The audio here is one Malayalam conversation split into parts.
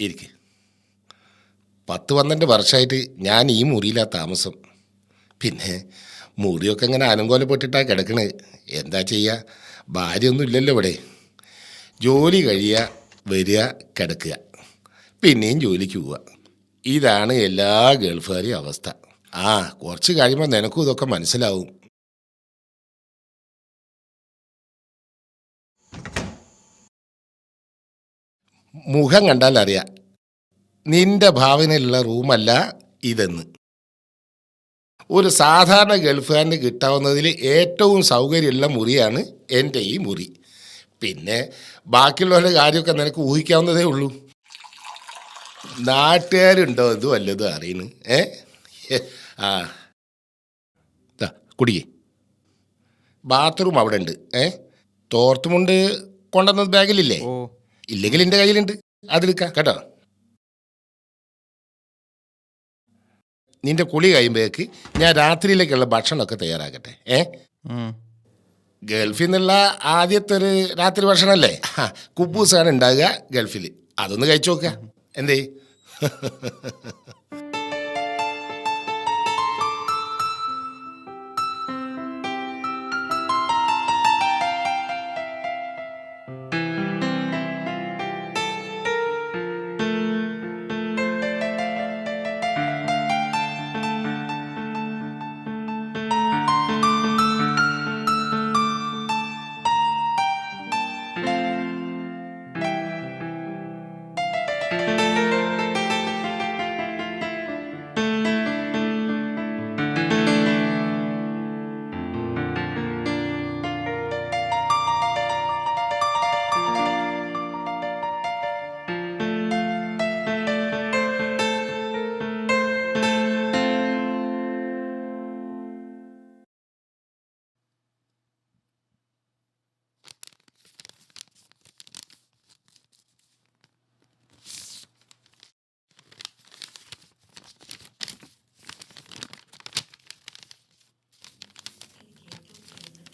ഇരിക്ക്. പത്ത് പന്ത്രണ്ട് വർഷമായിട്ട് ഞാൻ ഈ മുറിയിലാണ് താമസം. പിന്നെ മുറിയൊക്കെ ഇങ്ങനെ അനങ്കോലപ്പെട്ടിട്ടാണ് കിടക്കണത് എന്താ ചെയ്യുക ഭാര്യയൊന്നും ഇല്ലല്ലോ ഇവിടെ. ജോലി കഴിയുക വരിക കിടക്കുക. പിന്നെയും ജോലിക്ക് പോവുക. ഇതാണ് എല്ലാ ഗൾഫുകാരെയും അവസ്ഥ. ആ കുറച്ച് കഴിയുമ്പോൾ നിനക്കും ഇതൊക്കെ മനസ്സിലാവും. മുഖം കണ്ടാൽ അറിയാം. നിന്റെ ഭാവനയിലുള്ള റൂമല്ല ഇതെന്ന്. ഒരു സാധാരണ ഗൾഫുകാരന് കിട്ടാവുന്നതിൽ ഏറ്റവും സൗകര്യമുള്ള മുറിയാണ് എന്റെ ഈ മുറി. പിന്നെ ബാക്കിയുള്ളവരുടെ കാര്യമൊക്കെ നിനക്ക് ഊഹിക്കാവുന്നതേ ഉള്ളൂ. നാട്ടുകാരുണ്ടോ ഇത് വല്ലതും അറിയണ്. ഏ? ആ. കുടിയേ ബാത്റൂം അവിടെ ഉണ്ട് ഏ? തോർത്തുമുണ്ട് കൊണ്ടുവന്നത് ബാഗിലില്ലേ? ഓ. ഇല്ലെങ്കിൽ എന്റെ കയ്യിലുണ്ട്. അതെടുക്കാം കേട്ടോ? നിന്റെ കുളി കഴിയുമ്പോഴേക്ക് ഞാൻ രാത്രിയിലേക്കുള്ള ഭക്ഷണമൊക്കെ തയ്യാറാക്കട്ടെ. ഏ. ഗൾഫിൽ നിന്നുള്ള ആദ്യത്തെ ഒരു രാത്രി ഭക്ഷണമല്ലേ? കുബൂസാണ് ഉണ്ടാകുക ഗൾഫിൽ അതൊന്ന് കഴിച്ചു നോക്കുക. എന്തേ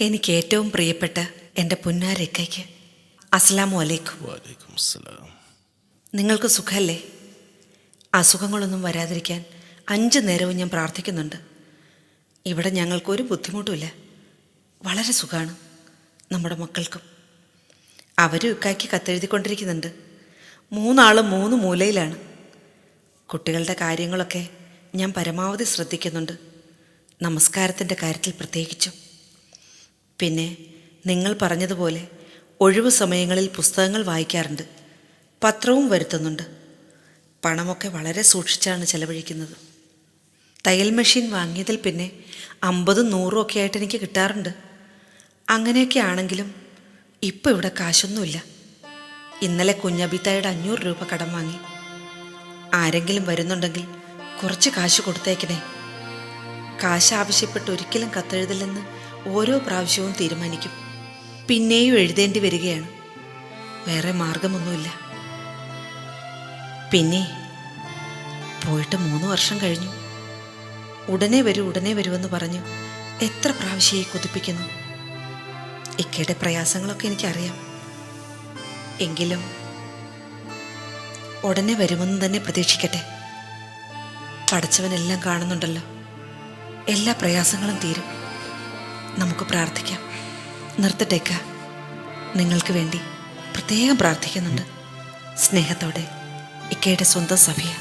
എനിക്ക് ഏറ്റവും പ്രിയപ്പെട്ട എന്റെ പുന്നാരക്കയ്ക്ക് അസ്സലാമു അലൈക്കും. വലൈക്കും അസ്സലാം നിങ്ങൾക്ക് സുഖമല്ലേ അസുഖങ്ങളൊന്നും വരാതിരിക്കാൻ അഞ്ച് നേരവും ഞാൻ പ്രാർത്ഥിക്കുന്നുണ്ട്. ഇവിടെ ഞങ്ങൾക്കൊരു ബുദ്ധിമുട്ടുമില്ല. വളരെ സുഖമാണ് നമ്മുടെ മക്കൾക്കും. അവരും ഇക്കാക്കി കത്തെഴുതിക്കൊണ്ടിരിക്കുന്നുണ്ട്. മൂന്നാളും മൂന്ന് മൂലയിലാണ്. കുട്ടികളുടെ കാര്യങ്ങളൊക്കെ ഞാൻ പരമാവധി ശ്രദ്ധിക്കുന്നുണ്ട്. നമസ്കാരത്തിന്റെ കാര്യത്തിൽ പ്രത്യേകിച്ചും. പിന്നെ നിങ്ങൾ പറഞ്ഞതുപോലെ ഒഴിവു സമയങ്ങളിൽ പുസ്തകങ്ങൾ വായിക്കാറുണ്ട്. പത്രവും വരുത്തുന്നുണ്ട്. പണമൊക്കെ വളരെ സൂക്ഷിച്ചാണ് ചെലവഴിക്കുന്നത്. തയ്യൽ മെഷീൻ വാങ്ങിയതിൽ പിന്നെ അമ്പതും നൂറും ഒക്കെ ആയിട്ട് എനിക്ക് കിട്ടാറുണ്ട്. അങ്ങനെയൊക്കെ ആണെങ്കിലും ഇപ്പോൾ ഇവിടെ കാശൊന്നുമില്ല. ഇന്നലെ കുഞ്ഞബിത്തായുടെ അഞ്ഞൂറ് രൂപ കടം വാങ്ങി. ആരെങ്കിലും വരുന്നുണ്ടെങ്കിൽ കുറച്ച് കാശ് കൊടുത്തേക്കണേ. കാശ് ആവശ്യപ്പെട്ട് ഒരിക്കലും കത്തെഴുതില്ലെന്ന് ഓരോ പ്രാവശ്യവും തീരുമാനിക്കും. പിന്നെയും എഴുതേണ്ടി വരികയാണ്. വേറെ മാർഗമൊന്നുമില്ല. പിന്നെ പോയിട്ട് മൂന്ന് വർഷം കഴിഞ്ഞു. ഉടനെ വരൂ ഉടനെ വരുമെന്ന് പറഞ്ഞു എത്ര പ്രാവശ്യമായി കൊതിപ്പിക്കുന്നു? ഇക്കയുടെ പ്രയാസങ്ങളൊക്കെ എനിക്കറിയാം. എങ്കിലും ഉടനെ വരുമെന്ന് തന്നെ പ്രതീക്ഷിക്കട്ടെ. പഠിച്ചവനെല്ലാം കാണുന്നുണ്ടല്ലോ. എല്ലാ പ്രയാസങ്ങളും തീരും. നമുക്ക് പ്രാർത്ഥിക്കാം. നിർത്തട്ടേക്ക. നിങ്ങൾക്ക് വേണ്ടി പ്രത്യേകം പ്രാർത്ഥിക്കുന്നുണ്ട്. സ്നേഹത്തോടെ ഇക്കയുടെ സ്വന്തം സഫിയ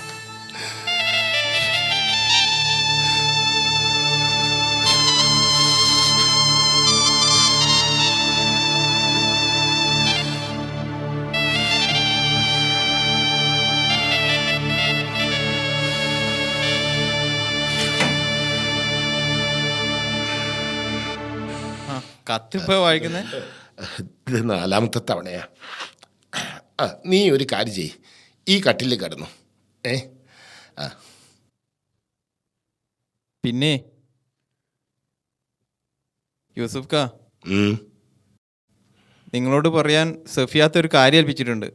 കത്തിപ്പോ വായിക്കുന്നത് ഇത് നാലാമത്തെ തവണയാ. ആ നീ ഒരു കാര്യം ചെയ് ഈ കട്ടിൽ കിടന്നു. ഏ? ആ. പിന്നെ? യൂസുഫ് കാ ഉം. നിങ്ങളോട് പറയാൻ സഫിയാത്ത ഒരു കാര്യം ഏൽപ്പിച്ചിട്ടുണ്ട്.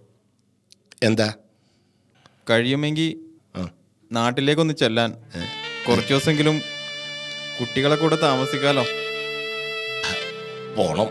എന്താ? കഴിയുമെങ്കിൽ ആ. നാട്ടിലേക്കൊന്ന് ചെല്ലാൻ. കുറച്ച് ദിവസമെങ്കിലും കുട്ടികളെ കൂടെ താമസിക്കാലോ. 补了。